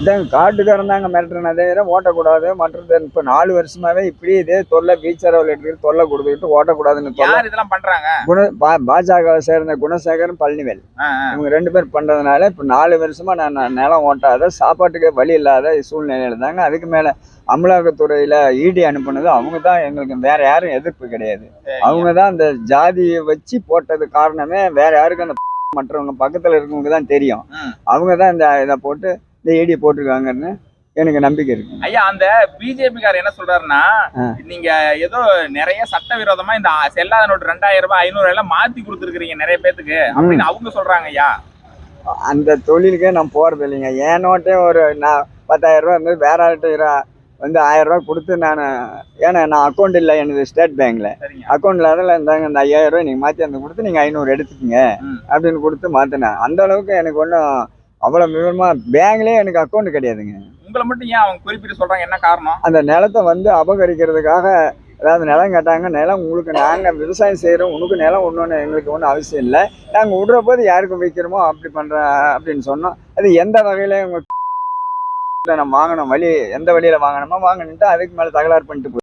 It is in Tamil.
இந்த காட்டுக்காரன் தாங்க மிரட்டுறனே. தவிர ஓட்டக்கூடாது. மற்றது இப்போ நாலு வருஷமாவே இப்படி இதே தொல்லை பீச்சரவில் எடுத்துக்கிட்டு தொல்லை கொடுத்துக்கிட்டு ஓட்டக்கூடாதுன்னு தொல்லை. இதெல்லாம் பண்றாங்க? குண பா- பாஜக சேர்ந்த குணசேகரன் பழனிவேல். இவங்க ரெண்டு பேர் பண்றதுனால இப்போ நாலு வருஷமா நான் நிலம் ஓட்டாத சாப்பாட்டுக்கு வழி இல்லாத சூழ்நிலையில தாங்க அதுக்கு மேல அமலாக்கத்துறையில இடி அனுப்புனது அவங்க தான் எங்களுக்கு வேற யாரும் எதிர்ப்பு கிடையாது. அவங்க தான் அந்த ஜாதியை வச்சு போட்டது காரணமே வேற யாருக்கும் அந்த மற்றவங்க பக்கத்துல இருக்கவங்க தான் தெரியும். அவங்க தான் இந்த இதை போட்டு இந்த இடி போட்டிருக்காங்கன்னு எனக்கு நம்பிக்கை இருக்கு. ஐயா அந்த பிஜேபி காரர் என்ன சொல்றாருன்னா. நீங்க ஏதோ நிறைய சட்டவிரோதமா இந்த செல்லாத நோட்டு ரெண்டாயிரம் ரூபாய் ஐநூறு எல்லாம் மாத்தி கொடுத்துருக்கீங்க நிறைய பேத்துக்கு அப்படின்னு அவங்க சொல்றாங்க ஐயா. அந்த தொழிலுக்கே நான் போறது இல்லைங்க. என் நோட்டே ஒரு நான் பத்தாயிரம் ரூபா இருந்து வேற ஆள்கிட்ட வந்து ஆயிரம் ரூபா கொடுத்து நான் ஏன்னா நான் அக்கௌண்ட் இல்லை எனது ஸ்டேட் பேங்க்ல. சரிங்க. அக்கௌண்ட்ல அதில் இருந்தாங்க இந்த ஐயாயிரம் ரூபாய் நீங்கள் மாற்றி அந்த கொடுத்து நீங்கள் ஐநூறு எடுத்துக்கங்க. அப்படின்னு கொடுத்து மாற்றினேன் அந்த அளவுக்கு எனக்கு ஒன்றும் அவ்வளோ விவரமாக பேங்க்லேயே எனக்கு அக்கௌண்ட் கிடையாதுங்க. உங்களை மட்டும் ஏன் அவங்க குறிப்பிட்டு சொல்றாங்க? என்ன காரணம்? அந்த நிலத்தை வந்து அபகரிக்கிறதுக்காக அதாவது நிலம் கேட்டாங்க. நிலம் உங்களுக்கு நாங்கள் விவசாயம் செய்கிறோம் உனக்கு நிலம் ஒன்று எங்களுக்கு ஒன்றும் அவசியம் இல்லை. நாங்கள் விடுற போது யாருக்கு விற்கிறோமோ அப்படி பண்ணுற அப்படின்னு சொன்னோம். அது எந்த வகையில் உங்கள் நம்ம வாங்கணும்? வழி எந்த வழியில் வாங்கணுமோ வாங்கணுன்ட்டு அதுக்கு மேலே தகராறு பண்ணிட்டு